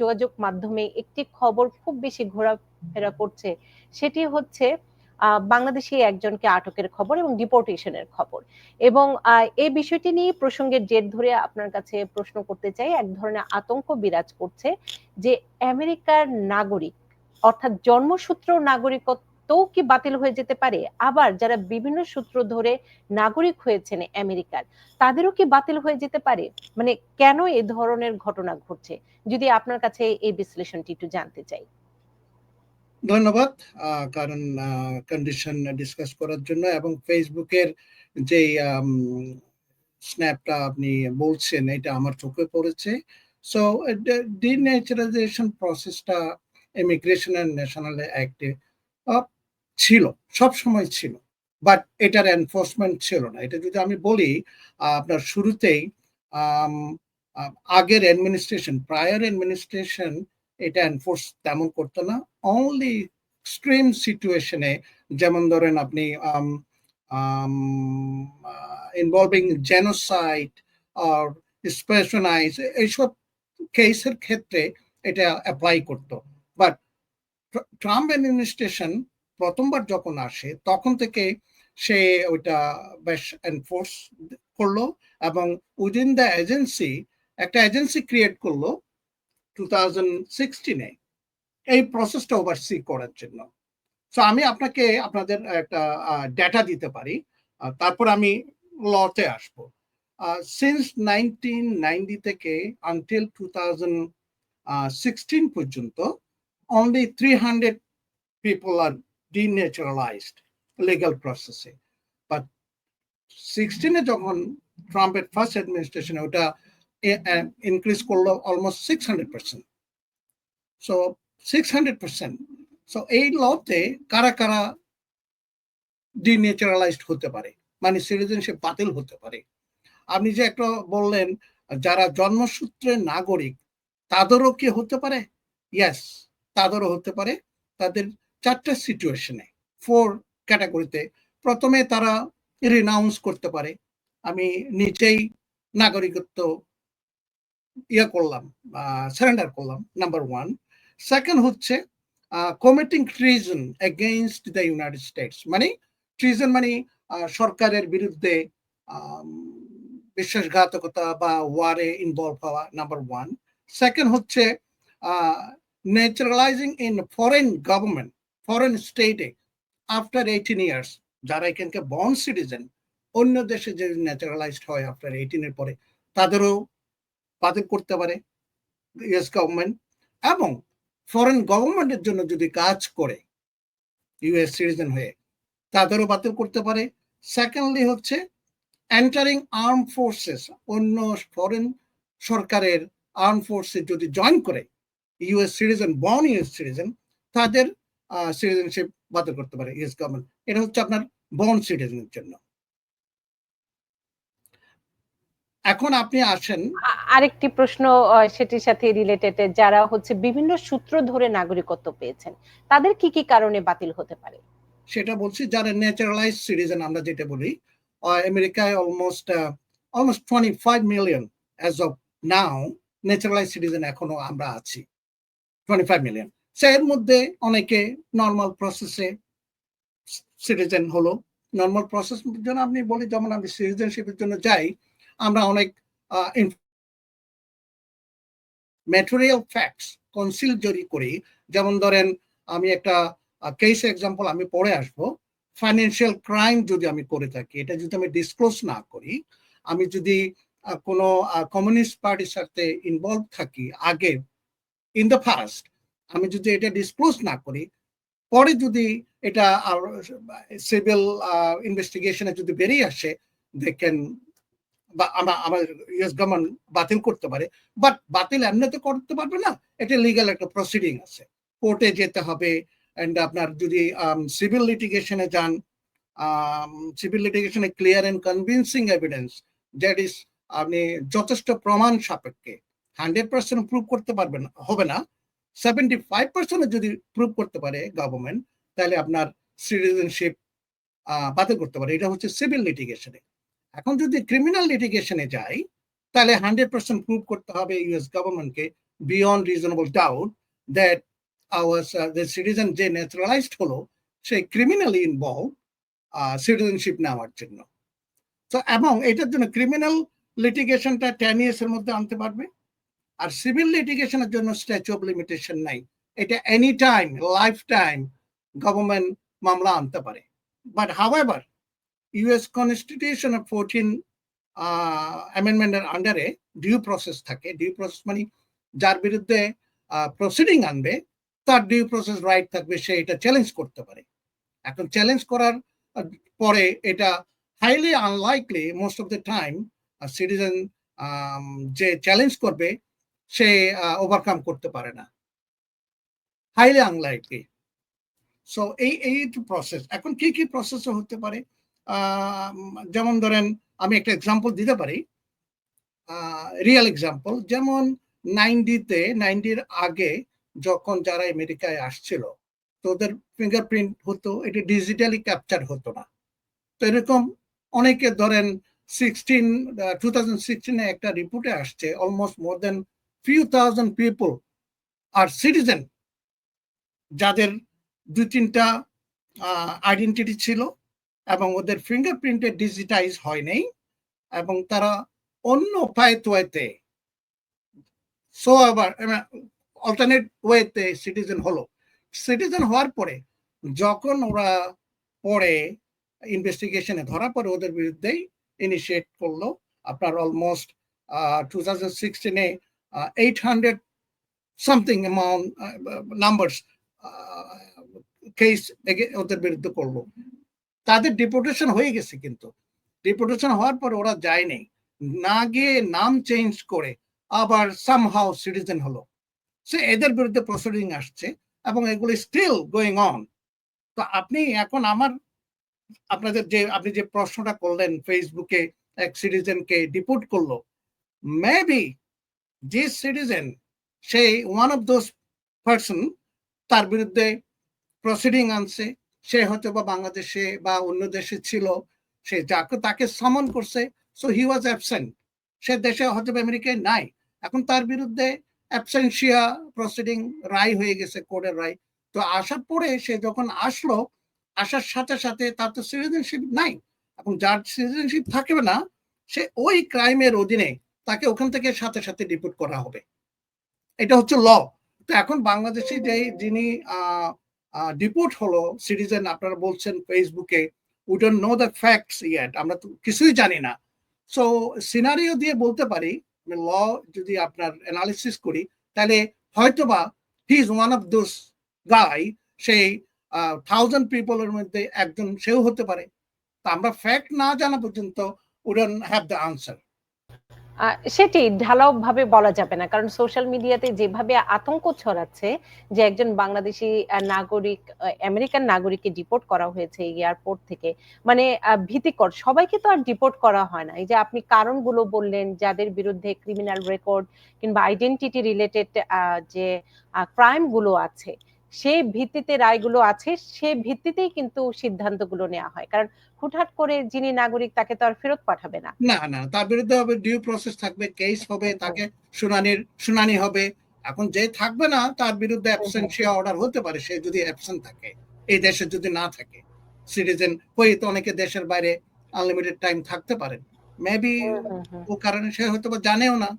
যোগাযোগ মাধ্যমে একটি খবর খুব বেশি ঘোরাফেরা করছে, সেটি হচ্ছে বাংলাদেশি একজনকে আটকের খবর এবং ডিপোর্টেশনের খবর। এবং এই বিষয়টি নিয়ে প্রসঙ্গের জের ধরে আপনার কাছে প্রশ্ন করতে চাই, এক ধরনের আতঙ্ক বিরাজ করছে যে আমেরিকার নাগরিক, অর্থাৎ জন্মসূত্র নাগরিকত্বও কি বাতিল হয়ে যেতে পারে? আবার যারা বিভিন্ন সূত্র ধরে নাগরিক হয়েছেন আমেরিকার, তাদেরও কি বাতিল হয়ে যেতে পারে? মানে কেন এ ধরনের ঘটনা ঘটছে? যদি আপনার কাছে এই বিশ্লেষণটি একটু জানতে চাই। ধন্যবাদ কারণ কন্ডিশন ডিসকাস করার জন্য এবং ফেসবুকের যে স্ন্যাপটা আপনি বলছেন, এটা আমার চোখে পড়েছে। সো ডিনেচারাইজেশন প্রসেসটা ইমিগ্রেশন অ্যান্ড ন্যাশনাল অ্যাক্টে ছিল, সব সময় ছিল। বাট এটার এনফোর্সমেন্ট ছিল না। এটা যদি আমি বলি আপনার শুরুতেই আগের অ্যাডমিনিস্ট্রেশন প্রায়ার অ্যাডমিনিস্ট্রেশন এটা এনফোর্স তেমন করতো না। অনলি এক্সট্রিম সিচুয়েশনে যেমন ধরেন আপনি ইনভলভিং জেনোসাইড আর স্পেশনাইজ এইসব কেসের ক্ষেত্রে এটা অ্যাপ্লাই করতো। বাট ট্রাম্প অ্যাডমিনিস্ট্রেশন প্রথমবার যখন আসে, তখন থেকে সে ওইটা বেশ এনফোর্স করল এবং উইদিন দ্য এজেন্সি একটা এজেন্সি ক্রিয়েট করল টু থাউজেন্ড সিক্সটিনে এই প্রসেসটা ওভারসি করার জন্য। সো আমি আপনাকে আপনাদের একটা ডেটা দিতে পারি। তারপর আমি লতে আসব। সিন্স নাইনটিন নাইনটি থেকে আনটিল টু থাউজেন্ড সিক্সটিন পর্যন্ত only three hundred people are denaturalized legal প্রসেসে বাট সিক্সটিনে যখন ট্রাম্পের ফার্স্ট অ্যাডমিনিস্ট্রেশনে ওটা ইনক্রিজ করল almost six hundred percent so six hundred percent so এই লতে কারা কারা ডিনেচারালাইজড হতে পারে? মানে সিটিজেনশিপ বাতিল হতে পারে? আপনি যে একটা বললেন, যারা জন্মসূত্রে নাগরিক, তাদেরও কি হতে পারে? ইয়েস তাদেরও হতে পারে। তাদের চারটা সিচুয়েশনে ফোর ক্যাটাগরিতে প্রথমে তারা রিনাউন্স করতে পারে। আমি নিজেই নাগরিকত্ব ইয়ে করলাম সারেন্ডার করলাম নাম্বার ওয়ান সেকেন্ড হচ্ছে committing treason against the United States মানে ট্রিজন মানে সরকারের বিরুদ্ধে বিশ্বাসঘাতকতা বা ওয়ারে ইনভলভ হওয়া নাম্বার ওয়ান সেকেন্ড হচ্ছে naturalizing in foreign government foreign স্টেটে আফটার এইটিন ইয়ার্স যারা এখানকে বর্ন সিটিজেন অন্য দেশে যে ন্যাচারালাইজড হয় আফটার এইটিনের পরে, তাদেরও বাতিল করতে পারে ইউএস গভর্নমেন্ট এবং ফরেন গভর্নমেন্টের জন্য যদি কাজ করে ইউএস সিটিজেন হয়ে, তাদেরও বাতিল করতে পারে। সেকেন্ডলি হচ্ছে এন্টারিং আর্ম ফোর্সেস অন্য ফরেন সরকারের আর্ম ফোর্সে যদি জয়েন করে US citizen born US citizen তাদের সিটিজেনশিপ বাতিল করতে পারে ইউএস গভর্নমেন্ট এটা হচ্ছে আপনার বর্ন সিটিজেনের জন্য। এখন আপনি আসেন। আরেকটি প্রশ্ন সেটির সাথে রিলেটেড যারা হচ্ছে বিভিন্ন সূত্র ধরে নাগরিকত্ব পেয়েছেন তাদের কি কি কারণে বাতিল হতে পারে? সেটা বলছি যারা ন্যাচারালাইজ সিটিজেন আমরা যেটা বলি আমেরিকায় almost almost twenty five million as of now naturalize citizen এখনও আমরা আছি। টোয়েন্টি ফাইভ মিলিয়ন সে এর মধ্যে অনেকে নর্মাল প্রসেসে সিটিজেন হলো। নর্মাল প্রসেস জন্য আপনি বলি, যেমন আমি সিটিজেনশিপের জন্য যাই, আমরা অনেক ম্যাটেরিয়াল ফ্যাক্টস কনসিল যদি করি, যেমন ধরেন আমি একটা কেস এক্সাম্পল আমি পরে আসব ফাইন্যান্সিয়াল ক্রাইম যদি আমি করে থাকি, এটা যদি আমি ডিসক্লোজ না করি, আমি যদি কোনো কমিউনিস্ট পার্টির সাথে ইনভলভ থাকি আগে ইন দ্য ফার্স্ট আমি যদি এটা ডিসক্লোজ না করি, পরে যদি এটা সিভিল ইনভেস্টিগেশনে যদি বেরিয়ে আসে দেখেন বা আমরা, আমার ইউএস গভর্নমেন্ট বাতিল করতে পারে বাট বাতিল এমনিতে করতে পারবে না, এটা লিগাল একটা প্রসিডিং আছে। কোর্টে যেতে হবে অ্যান্ড আপনার যদি সিভিল লিটিগেশনে যান civil লিটিগেশনে clear and convincing evidence that is আপনি যথেষ্ট প্রমাণ সাপেক্ষে হান্ড্রেড পার্সেন্ট প্রুভ করতে পারবেন, হবে না সেভেন্টি ফাইভ পার্সেন্ট যদি প্রুভ করতে পারে গভর্নমেন্ট তাহলে আপনার সিটিজেনশিপ বাতিল করতে পারে। এটা হচ্ছে সিভিল লিটিগেশনে এখন যদি ক্রিমিনাল লিটিগেশনে যাই, তাহলে হান্ড্রেড পার্সেন্ট প্রুভ করতে হবে ইউএস গভর্নমেন্টকে beyond reasonable doubt that the citizen যে ন্যাচারালাইজড হলো সেই ক্রিমিনালি ইনভলভ সিটিজেনশিপ নেওয়ার জন্য। তো এবং এটার জন্য ক্রিমিনাল লিটিগেশনটা টেন ইয়ার্স এর মধ্যে আনতে পারবে? আর সিভিল লিটিগেশনের জন্য স্ট্যাচু অফ লিমিটেশন নাই। এটা any time life time government মামলা আনতে পারে। But however US constitution of fourteen অ্যামেন্ডমেন্টের আন্ডারে ডিউ প্রসেস থাকে। ডিউ প্রসেস মানে যার বিরুদ্ধে প্রসিডিং আনবে, তার ডিউ প্রসেস রাইট থাকবে, সে এটা চ্যালেঞ্জ করতে পারে। এখন চ্যালেঞ্জ করার পরে এটা highly unlikely most of the time citizen যে চ্যালেঞ্জ করবে সে ওভারকাম করতে পারে না। হাইলি আনলাইকলি সো এই এই প্রসেস এখন কি কি প্রসেস হতে পারে? যেমন ধরেন, আমি একটা এক্সাম্পল দিতে পারি। রিয়েল এক্সাম্পল যেমন নাইনটিতে, নাইনটির আগে যখন যারা আমেরিকায় আসছিল, তো ওদের ফিঙ্গারপ্রিন্ট হতো, এটা ডিজিটালি ক্যাপচার হতো না। তো এরকম অনেকে ধরেন সিক্সটিন টু থাউজেন্ড সিক্সটিনে একটা রিপোর্টে আসছে almost more than few thousand people are citizen যাদের দুই তিনটা আইডেন্টিটি ছিল এবং ওদের ফিঙ্গারপ্রিন্টে ডিজিটাইজ হয় নাই এবং তারা অন্য পায়তোয়াতে সো আবার অল্টারনেট ওয়েতে সিটিজেন হলো। সিটিজেন হওয়ার পরে যখন ওরা পরে ইনভেস্টিগেশনে ধরা পড়ে, ওদের বিরুদ্ধেই ইনিশিয়েট করল। আপনার almost two thousand সিক্সটিনে eight hundred something amount numbers case ওদের বিরুদ্ধে করল। তাদের ডিপোর্টেশন হয়ে গেছে কিন্তু। ডিপোর্টেশন হওয়ার পর ওরা যায়নি না গিয়ে নাম চেঞ্জ করে আবার সামহাও সিটিজেন হলো। সে এদের বিরুদ্ধে প্রসিডিং আসছে এবং এগুলি স্টিল গোয়িং অন তো আপনি এখন আমার, আপনাদের যে, আপনি যে প্রশ্নটা করলেন ফেসবুকে এক সিটিজেনকে ডিপোর্ট করল। মেবি যে সিটিজেন সেই ওয়ান অফ দোজ পার্সন তার বিরুদ্ধে প্রসিডিং আনছে, সে হয়তো বা বাংলাদেশে বা অন্য দেশে ছিল, সে যাকে, তাকে সমন করছে সো হি ওয়াজ অ্যাবসেন্ট সে দেশে হয়তো বা আমেরিকায় নাই। এখন তার বিরুদ্ধে অ্যাবসেন্সিয়া প্রসিডিং রায় হয়ে গেছে কোর্টের রায়। তো আসার পরে সে যখন আসলো, আসার সাথে সাথে তার তো সিটিজেনশিপ নাই। এখন যার সিটিজেনশিপ থাকবে না, সে ওই ক্রাইমের অধীনে তাকে ওখান থেকে সাথে সাথে ডিপোর্ট করা হবে। এটা হচ্ছে ল তো এখন বাংলাদেশে যে যিনি ডিপোর্ট হলো সিটিজেন আপনারা বলছেন ফেসবুকে we don't know the facts yet আমরা তো কিছুই জানি না। সো সিনারিও দিয়ে বলতে পারি ল যদি আপনার অ্যানালিসিস করি, তাহলে হয়তোবা he is one of those guy সেই থাউজেন্ড পিপলের মধ্যে একজন, সেও হতে পারে। তা আমরা ফ্যাক্ট না জানা পর্যন্ত we don't have the answer সেটি ঢালাও ভাবে বলা যাবে না। কারণ সোশ্যাল মিডিয়াতে যেভাবে আতঙ্ক ছড়াচ্ছে যে একজন বাংলাদেশি নাগরিক আমেরিকান নাগরিককে ডিপোর্ট করা হয়েছে এয়ারপোর্ট থেকে মানে ভীতিকর। সবাইকে তো আর ডিপোর্ট করা হয় না। এই যে আপনি কারণগুলো বললেন, যাদের বিরুদ্ধে ক্রিমিনাল রেকর্ড কিংবা আইডেন্টিটি রিলেটেড যে ক্রাইমগুলো আছে সে ভিত্তিতে রায়গুলো আছে সে ভিত্তিতেই কিন্তু সিদ্ধান্তগুলো নেওয়া হয়। কারণ হুটহাট করে যিনি নাগরিক তাকে তো আর ফেরত পাঠাবে না। না না তার বিরুদ্ধে হবে ডিউ প্রসেস থাকবে কেস হবে তাকে শুনানির শুনানি হবে। এখন যে থাকবে না তার বিরুদ্ধে অ্যাবসেন্সিয়া অর্ডার হতে পারে সে যদি অ্যাবসেন্ট থাকে এই দেশে যদি না থাকে। সিটিজেন হয়ে তো অনেকে দেশের বাইরে আনলিমিটেড টাইম থাকতে পারেন মেবি। ও কারণে সে হয়তো জানেও না।